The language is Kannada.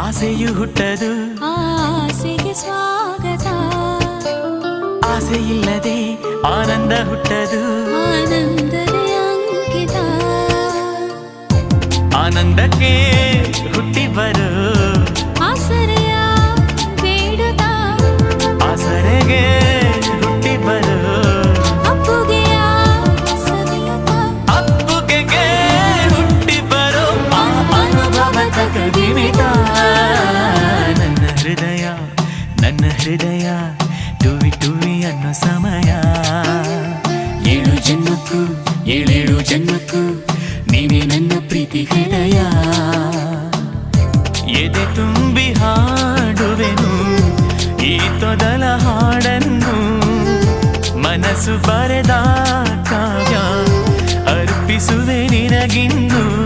ಆಸೆಯು ಹುಟ್ಟದು ಆಸೆಗೆ ಸ್ವಾಗತ ಆಸೆ ಇಲ್ಲದೆ ಆನಂದ ಹುಟ್ಟದು ಆನಂದವೇ ಅಂಕಿತ ಆನಂದಕ್ಕೆ ಹುಟ್ಟಿ ಬರು ನನ್ನ ಹೃದಯ ಟುವಿ ಟುವಿ ಅನ್ನೋ ಸಮಯ. ಏಳು ಜನ್ಮಕ್ಕೂ, ಏಳೇಳು ಜನ್ಮಕ್ಕೂ ನೀನೇ ನನ್ನ ಪ್ರೀತಿ ಹೃದಯ. ಎದೆ ತುಂಬಿ ಹಾಡುವೆನು, ಈ ತೊದಲ ಹಾಡನ್ನು ಮನಸ್ಸು ಬರೆದ ಕಾವ್ಯ ಅರ್ಪಿಸುವೆ ನಿನಗಿನ್ನು.